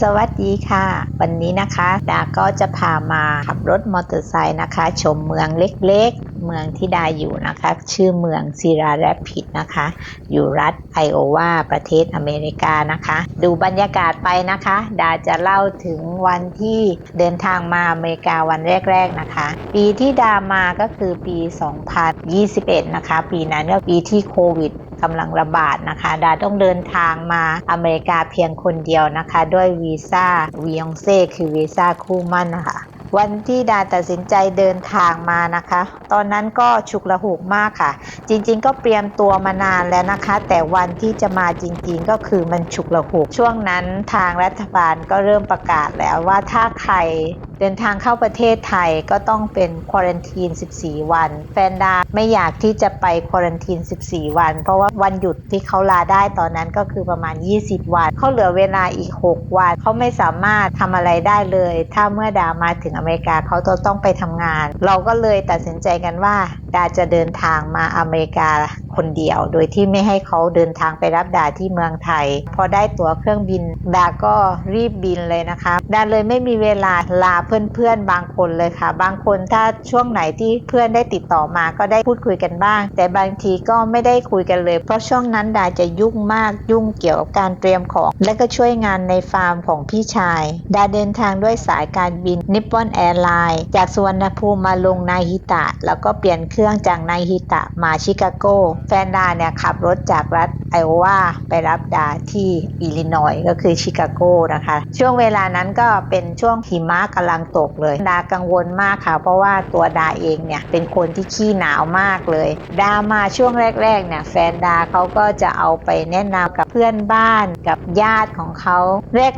สวัสดีค่ะ วันนี้นะคะดาก็จะพามาขับรถมอเตอร์ไซค์นะคะ ชมเมืองเล็กๆเมืองที่ดาอยู่นะคะ ชื่อเมืองซีราแรปปิดนะคะ อยู่รัฐไอโอวาประเทศอเมริกานะคะ ดูบรรยากาศไปนะคะ ดาจะเล่าถึงวันที่เดินทางมาอเมริกาวันแรก ๆนะคะ ปีที่ดามาก็คือปี 2021 นะคะ ปีนั้นก็ปีที่โควิดกำลังระบาดนะคะ ดาต้องเดินทางมาอเมริกาเพียงคนเดียวนะคะ ด้วยวีซ่าวีองเซ่คือวีซ่าคู่มั่นนะคะ วันที่ดาตัดสินใจเดินทางมานะคะ ตอนนั้นก็ฉุกละหุกมากค่ะ จริงๆ ก็เตรียมตัวมานานแล้วนะคะ แต่วันที่จะมาจริงๆ ก็คือมันฉุกละหุก ช่วงนั้นทางรัฐบาลก็เริ่มประกาศแล้วว่าถ้าใคร เดินทางเข้าประเทศไทยก็ต้องเป็นควอรันทีน 14 วัน แฟนดาไม่อยากที่จะไปควอรันทีน 14 วัน เพราะว่าวันหยุดที่เขาลาได้ตอนนั้นก็คือประมาณ 20 วัน เขาเหลือเวลาอีก 6 วัน เขาไม่สามารถทำอะไรได้เลย ถ้าเมื่อดามาถึงอเมริกาเขาจะต้องไปทำงาน เราก็เลยตัดสินใจกันว่าดาจะเดินทางมาอเมริกา คนเดียว โดยที่ไม่ให้เขาเดินทางไปรับดาที่เมืองไทย พอได้ตั๋วเครื่องบิน ดาก็รีบบินเลยนะคะดาเลยไม่มีเวลาลาเพื่อนๆบางคนเลยค่ะ บางคนถ้าช่วงไหนที่เพื่อนได้ติดต่อมาก็ได้พูดคุยกันบ้าง แต่บางทีก็ไม่ได้คุยกันเลย เพราะช่วงนั้นดาจะยุ่งมากยุ่งเกี่ยวกับการเตรียมของ และก็ช่วยงานในฟาร์มของพี่ชาย ดาเดินทางด้วยสายการบินนิปปอนแอร์ไลน์จากสุวรรณภูมิมาลงนาฮิตะ แล้วก็เปลี่ยนเครื่องจากนาฮิตะมาชิคาโกแฟนดาเนี่ยขับรถจากรัฐไอโอวาไปรับดาที่อิลลินอยส์ก็คือชิคาโกนะคะ ช่วงเวลานั้นก็เป็นช่วงหิมะกำลังตกเลย ดากังวลมากค่ะ เพราะว่าตัวดาเองเนี่ยเป็นคนที่ขี้หนาวมากเลย ดามาช่วงแรกๆเนี่ยแฟนดาเขาก็จะเอาไปแนะนำกับเพื่อนบ้านกับญาติของเขา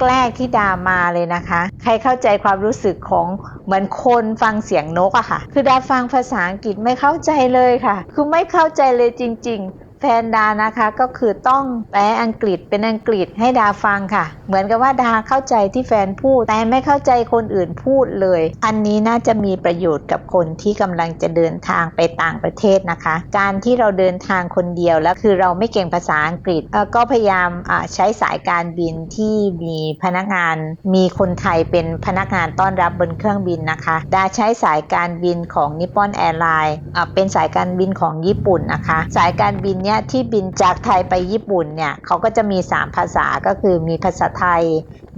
แรกๆที่ดามาเลยนะคะ ใครเข้าใจความรู้สึกของ เหมือนคนฟังเสียงนกอะค่ะ คือดาฟังภาษาอังกฤษไม่เข้าใจเลยค่ะ คือไม่เข้าใจเลยจริง ๆ แฟนดานะคะก็คือต้องแปลอังกฤษเป็นอังกฤษให้ดาฟังค่ะ เหมือนกับว่าดาเข้าใจที่แฟนพูด แต่ไม่เข้าใจคนอื่นพูดเลย อันนี้น่าจะมีประโยชน์กับคนที่กำลังจะเดินทางไปต่างประเทศนะคะ การที่เราเดินทางคนเดียวแล้วคือเราไม่เก่งภาษาอังกฤษก็พยายามใช้สายการบินที่มีพนักงานมีคนไทยเป็นพนักงานต้อนรับบนเครื่องบินนะคะ ดาใช้สายการบินของนิปปอนแอร์ไลน์เป็นสายการบินของญี่ปุ่นนะคะ สายการบินเนี้ยที่บินจากไทยไปญี่ปุ่นเนี่ยเขาก็จะมี 3 ภาษาก็คือมีภาษาไทย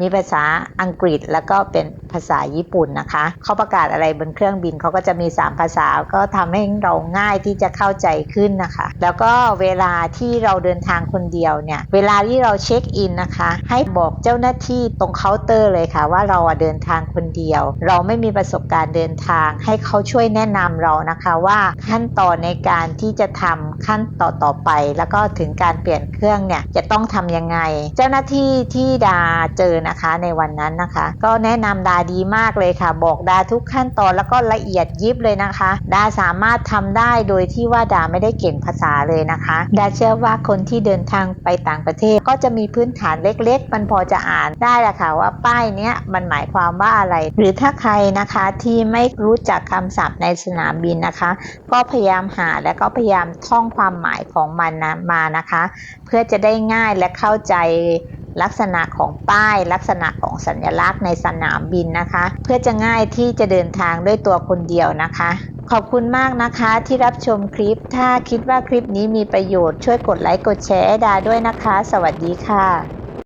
มีภาษาอังกฤษแล้วก็เป็นภาษาญี่ปุ่นนะคะเขาประกาศอะไรบนเครื่องบินเขาก็จะมี 3 ภาษาก็ทำให้เราง่ายที่จะเข้าใจขึ้นนะคะ แล้วก็เวลาที่เราเดินทางคนเดียวเนี่ยเวลาที่เราเช็คอินนะคะ ให้บอกเจ้าหน้าที่ตรงเคาน์เตอร์เลยค่ะ ว่าเราเดินทางคนเดียว เราไม่มีประสบการณ์เดินทาง ให้เขาช่วยแนะนำเรานะคะว่าขั้นตอนในการที่จะทำขั้นต่อต่อไป แล้วก็ถึงการเปลี่ยนเครื่องเนี่ยจะต้องทำยังไง เจ้าหน้าที่ที่ดาเจอนะคะในวันนั้นนะคะ ก็แนะนำดาดีมากเลยค่ะ บอกดาทุกขั้นตอนแล้วก็ละเอียดยิบเลยนะคะ ดาสามารถทำได้โดยที่ว่าดาไม่ได้เก่งภาษาเลยนะคะ ดาเชื่อว่าคนที่เดินทางไปต่างประเทศ ก็จะมีพื้นฐานเล็ก ๆ มันพอจะอ่านได้แหละค่ะว่าป้ายเนี้ยมันหมายความว่าอะไร หรือถ้าใครนะคะที่ไม่รู้จักคำศัพท์ในสนามบินนะคะ ก็พยายามหาและก็พยายามท่องความหมายของมันนะมานะคะ เพื่อจะได้ง่ายและเข้าใจ ลักษณะของป้ายลักษณะของสัญลักษณ์ในสนามบินนะคะ เพื่อจะง่ายที่จะเดินทางด้วยตัวคนเดียวนะคะ ขอบคุณมากนะคะที่รับชมคลิป ถ้าคิดว่าคลิปนี้มีประโยชน์ช่วยกดไลค์กดแชร์ให้ดาด้วยนะคะ สวัสดีค่ะ